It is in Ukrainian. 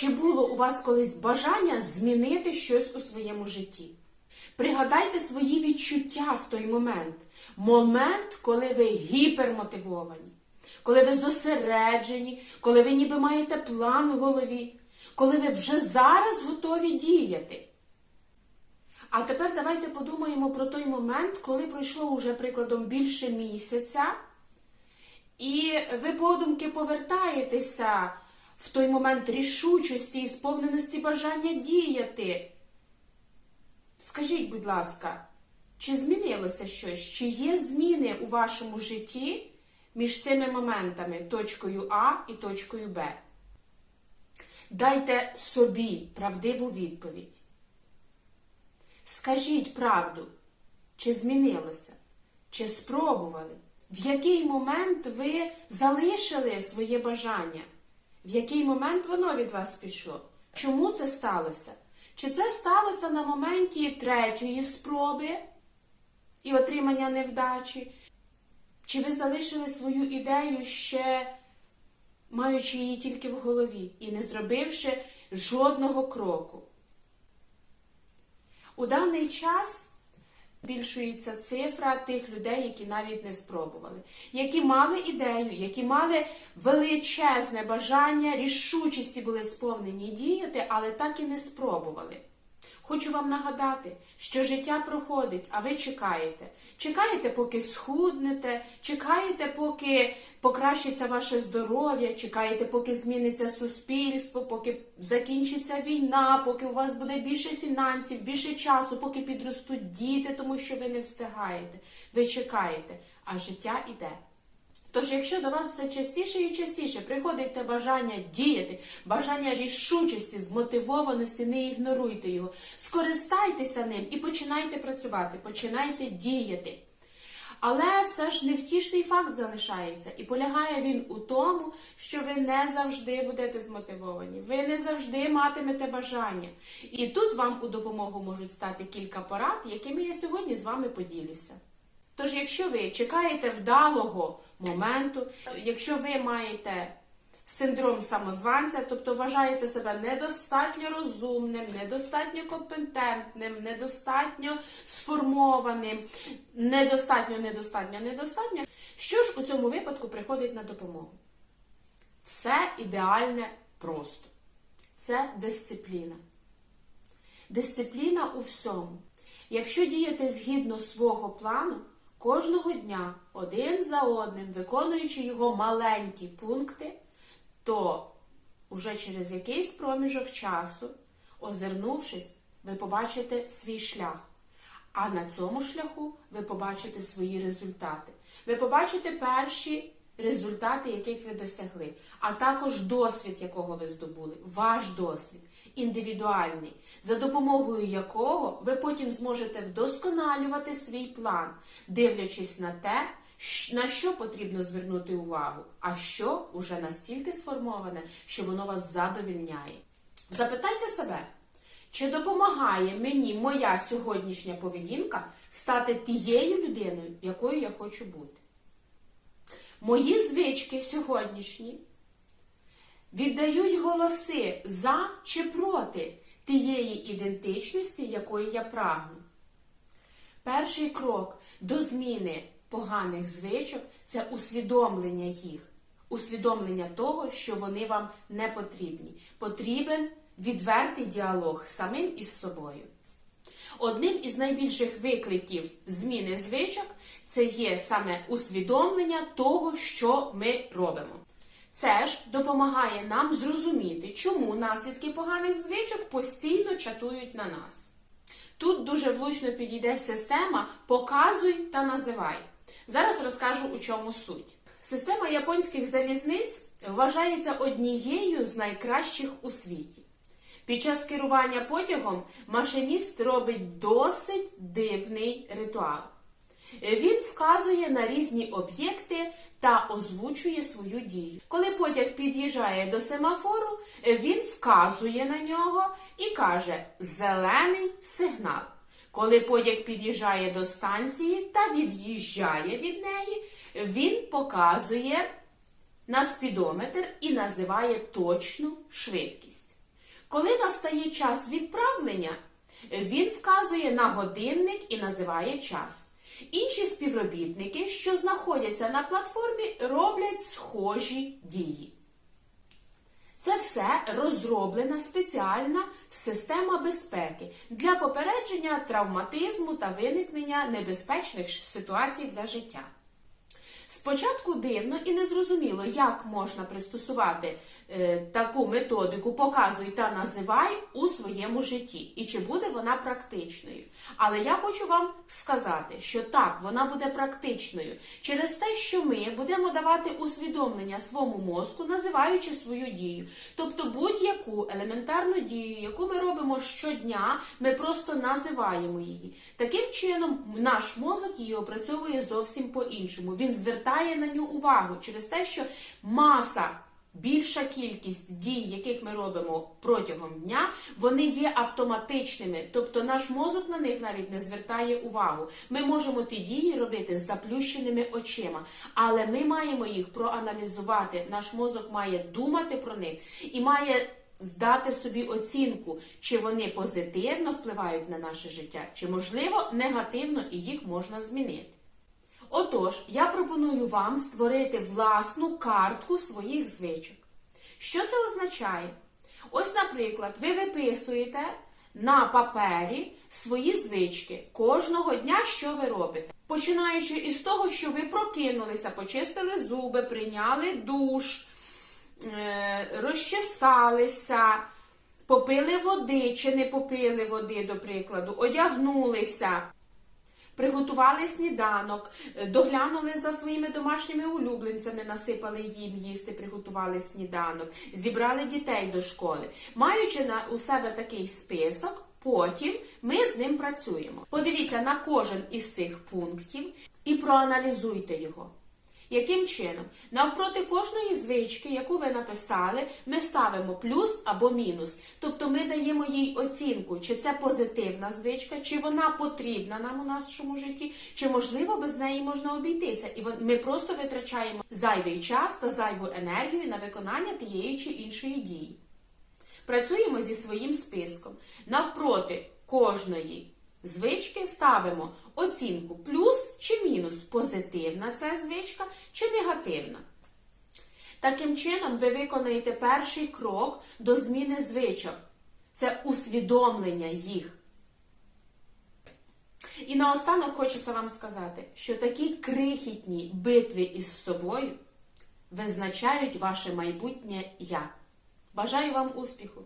Чи було у вас колись бажання змінити щось у своєму житті? Пригадайте свої відчуття в той момент. Момент, коли ви гіпермотивовані, коли ви зосереджені, коли ви ніби маєте план в голові, коли ви вже зараз готові діяти. А тепер давайте подумаємо про той момент, коли пройшло уже прикладом більше місяця, і ви подумки повертаєтеся в той момент рішучості і сповненості бажання діяти. Скажіть, будь ласка, чи змінилося щось? Чи є зміни у вашому житті між цими моментами, точкою А і точкою Б? Дайте собі правдиву відповідь. Скажіть правду, чи змінилося, чи спробували? В який момент ви залишили своє бажання? В який момент воно від вас пішло? Чому це сталося? Чи це сталося на моменті третьої спроби і отримання невдачі? Чи ви залишили свою ідею ще маючи її тільки в голові і не зробивши жодного кроку? У даний час збільшується цифра тих людей, які навіть не спробували, які мали ідею, які мали величезне бажання, рішучості були сповнені діяти, але так і не спробували. Хочу вам нагадати, що життя проходить, а ви чекаєте. Чекаєте, поки схуднете, чекаєте, поки покращиться ваше здоров'я, чекаєте, поки зміниться суспільство, поки закінчиться війна, поки у вас буде більше фінансів, більше часу, поки підростуть діти, тому що ви не встигаєте. Ви чекаєте, а життя іде. Тож, якщо до вас все частіше і частіше приходить те бажання діяти, бажання рішучості, змотивованості, не ігноруйте його. Скористайтеся ним і починайте працювати, починайте діяти. Але все ж невтішний факт залишається, і полягає він у тому, що ви не завжди будете змотивовані, ви не завжди матимете бажання. І тут вам у допомогу можуть стати кілька порад, якими я сьогодні з вами поділюся. Тож, якщо ви чекаєте вдалого моменту, якщо ви маєте синдром самозванця, тобто вважаєте себе недостатньо розумним, недостатньо компетентним, недостатньо сформованим, недостатньо, недостатньо, недостатньо, що ж у цьому випадку приходить на допомогу? Все ідеальне просто. Це дисципліна. Дисципліна у всьому. Якщо діяти згідно свого плану, кожного дня один за одним, виконуючи його маленькі пункти, то уже через якийсь проміжок часу, озирнувшись, ви побачите свій шлях. А на цьому шляху ви побачите свої результати. Ви побачите перші результати, яких ви досягли, а також досвід, якого ви здобули, ваш досвід, індивідуальний, за допомогою якого ви потім зможете вдосконалювати свій план, дивлячись на те, на що потрібно звернути увагу, а що уже настільки сформоване, що воно вас задовільняє. Запитайте себе, чи допомагає мені моя сьогоднішня поведінка стати тією людиною, якою я хочу бути? Мої звички сьогоднішні віддають голоси за чи проти тієї ідентичності, якої я прагну. Перший крок до зміни поганих звичок це усвідомлення їх, усвідомлення того, що вони вам не потрібні. Потрібен відвертий діалог самим із собою. Одним із найбільших викликів зміни звичок це є саме усвідомлення того, що ми робимо. Це ж допомагає нам зрозуміти, чому наслідки поганих звичок постійно чатують на нас. Тут дуже влучно підійде система Показуй та називай. Зараз розкажу, у чому суть. Система японських залізниць вважається однією з найкращих у світі. Під час керування потягом машиніст робить досить дивний ритуал. Він вказує на різні об'єкти та озвучує свою дію. Коли потяг під'їжджає до семафору, він вказує на нього і каже зелений сигнал. Коли потяг під'їжджає до станції та від'їжджає від неї, він показує на спідометр і називає точну швидкість. Коли настає час відправлення, він вказує на годинник і називає час. Інші співробітники, що знаходяться на платформі, роблять схожі дії. Це все розроблена спеціальна система безпеки для попередження травматизму та виникнення небезпечних ситуацій для життя. Спочатку дивно і незрозуміло, як можна пристосувати е, таку методику показуй та називай у своєму житті, і чи буде вона практичною. Але я хочу вам сказати, що так, вона буде практичною через те, що ми будемо давати усвідомлення своєму мозку, називаючи свою дію. Тобто будь-яку елементарну дію, яку ми робимо щодня, ми просто називаємо її. Таким чином, наш мозок її опрацьовує зовсім по-іншому. Він звертає на нього увагу через те, що маса. Більша кількість дій, яких ми робимо протягом дня, вони є автоматичними, тобто наш мозок на них навіть не звертає увагу. Ми можемо ті дії робити з заплющеними очима, але ми маємо їх проаналізувати. Наш мозок має думати про них і має здати собі оцінку, чи вони позитивно впливають на наше життя, чи можливо негативно і їх можна змінити. Отож, я пропоную вам створити власну картку своїх звичок. Що це означає? Ось, наприклад, ви виписуєте на папері свої звички кожного дня, що ви робите. Починаючи із того, що ви прокинулися, почистили зуби, прийняли душ, розчесалися, попили води чи не попили води, до прикладу, одягнулися. Приготували сніданок, е, доглянули за своїми домашніми улюбленцями, насипали їм їсти, приготували сніданок, зібрали дітей до школи. Маючи на у себе такий список, потім ми з ним працюємо. Подивіться на кожен із цих пунктів і проаналізуйте його. Яким чином? Навпроти кожної звички, яку ви написали, ми ставимо плюс або мінус. Тобто ми даємо їй оцінку, чи це позитивна звичка, чи вона потрібна нам у нашому житті, чи можливо без неї можна обійтися. І ми просто витрачаємо зайвий час та зайву енергію на виконання тієї чи іншої дії. Працюємо зі своїм списком. Навпроти кожної звички ставимо оцінку плюс чи мінус, позитивна ця звичка чи негативна. Таким чином, ви виконаєте перший крок до зміни звичок. Це усвідомлення їх. І наостанок хочеться вам сказати, що такі крихітні битви із собою визначають ваше майбутнє я. Бажаю вам успіху!